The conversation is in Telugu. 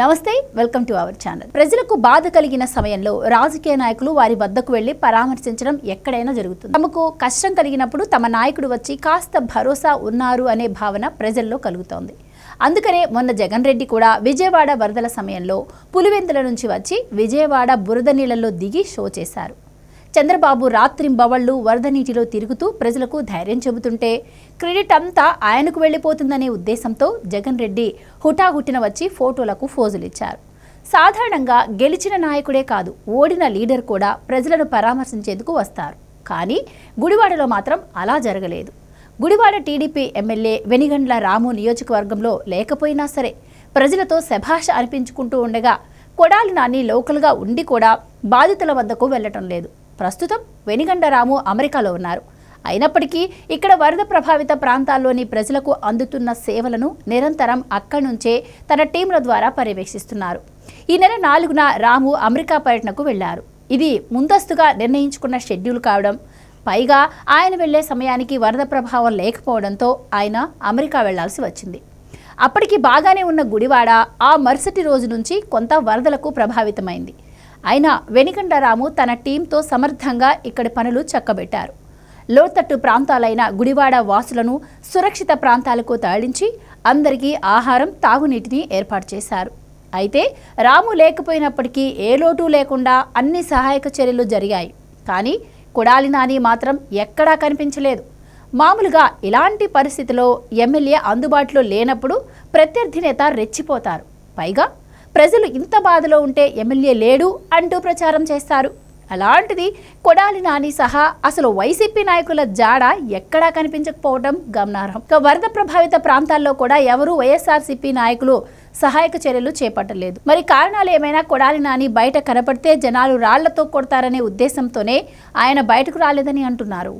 నమస్తే వెల్కమ్ టు అవర్ ఛానల్. ప్రజలకు బాధ కలిగిన సమయంలో రాజకీయ నాయకులు వారి వద్దకు వెళ్ళి పరామర్శించడం ఎక్కడైనా జరుగుతుంది. తమకు కష్టం కలిగినప్పుడు తమ నాయకుడు వచ్చి కాస్త భరోసా ఉన్నారు అనే భావన ప్రజల్లో కలుగుతోంది. అందుకనే మొన్న జగన్ రెడ్డి కూడా విజయవాడ వరదల సమయంలో పులివెందుల నుంచి వచ్చి విజయవాడ బురద నీళ్ళలో దిగి షో చేశారు. చంద్రబాబు రాత్రింబవళ్ళు వరద నీటిలో తిరుగుతూ ప్రజలకు ధైర్యం చెబుతుంటే క్రెడిట్ అంతా ఆయనకు వెళ్ళిపోతుందనే ఉద్దేశంతో జగన్ రెడ్డి హుటాహుటిన వచ్చి ఫోటోలకు ఫోజులిచ్చారు. సాధారణంగా గెలిచిన నాయకుడే కాదు ఓడిన లీడర్ కూడా ప్రజలను పరామర్శించేందుకు వస్తారు. కానీ గుడివాడలో మాత్రం అలా జరగలేదు. గుడివాడ టీడీపీ ఎమ్మెల్యే వెనిగండ్ల రాము నియోజకవర్గంలో లేకపోయినా సరే ప్రజలతో శభాష అనిపించుకుంటూ ఉండగా కొడాలి నాని లోకల్గా ఉండి కూడా బాధితుల వద్దకు వెళ్ళటం లేదు. ప్రస్తుతం వెనిగండ రాము అమెరికాలో ఉన్నారు. అయినప్పటికీ ఇక్కడ వరద ప్రభావిత ప్రాంతాల్లోని ప్రజలకు అందుతున్న సేవలను నిరంతరం అక్కడి నుంచే తన టీంల ద్వారా పర్యవేక్షిస్తున్నారు. ఈ నెల నాలుగున రాము అమెరికా పర్యటనకు వెళ్ళారు. ఇది ముందస్తుగా నిర్ణయించుకున్న షెడ్యూల్ కావడం పైగా ఆయన వెళ్ళే సమయానికి వరద ప్రభావం లేకపోవడంతో ఆయన అమెరికా వెళ్ళాల్సి వచ్చింది. అప్పటికి బాగానే ఉన్న గుడివాడ ఆ మరుసటి రోజు నుంచి కొంత వరదలకు ప్రభావితమైంది. అయినా వెనికండరాము తన టీంతో సమర్థంగా ఇక్కడి పనులు చక్కబెట్టారు. లోతట్టు ప్రాంతాలైన గుడివాడ వాసులను సురక్షిత ప్రాంతాలకు తరలించి అందరికీ ఆహారం తాగునీటిని ఏర్పాటు చేశారు. అయితే రాము లేకపోయినప్పటికీ ఏ లోటు లేకుండా అన్ని సహాయక చర్యలు జరిగాయి. కానీ కొడాలి నాని మాత్రం ఎక్కడా కనిపించలేదు. మామూలుగా ఇలాంటి పరిస్థితిలో ఎమ్మెల్యే అందుబాటులో లేనప్పుడు ప్రత్యర్థి నేత రెచ్చిపోతారు. పైగా ప్రజలు ఇంత బాధలో ఉంటే ఎమ్మెల్యే లేడు అంటూ ప్రచారం చేస్తారు. అలాంటిది కొడాలి నాని సహా అసలు వైసీపీ నాయకుల జాడ ఎక్కడా కనిపించకపోవడం గమనార్హం. ఇక వరద ప్రభావిత ప్రాంతాల్లో కూడా ఎవరూ వైఎస్ఆర్సీపీ నాయకులు సహాయక చర్యలు చేపట్టలేదు. మరి కారణాలు ఏమైనా కొడాలి నాని బయట కనపడితే జనాలు రాళ్ళతో కొడతారనే ఉద్దేశంతోనే ఆయన బయటకు రాలేదని అంటున్నారు.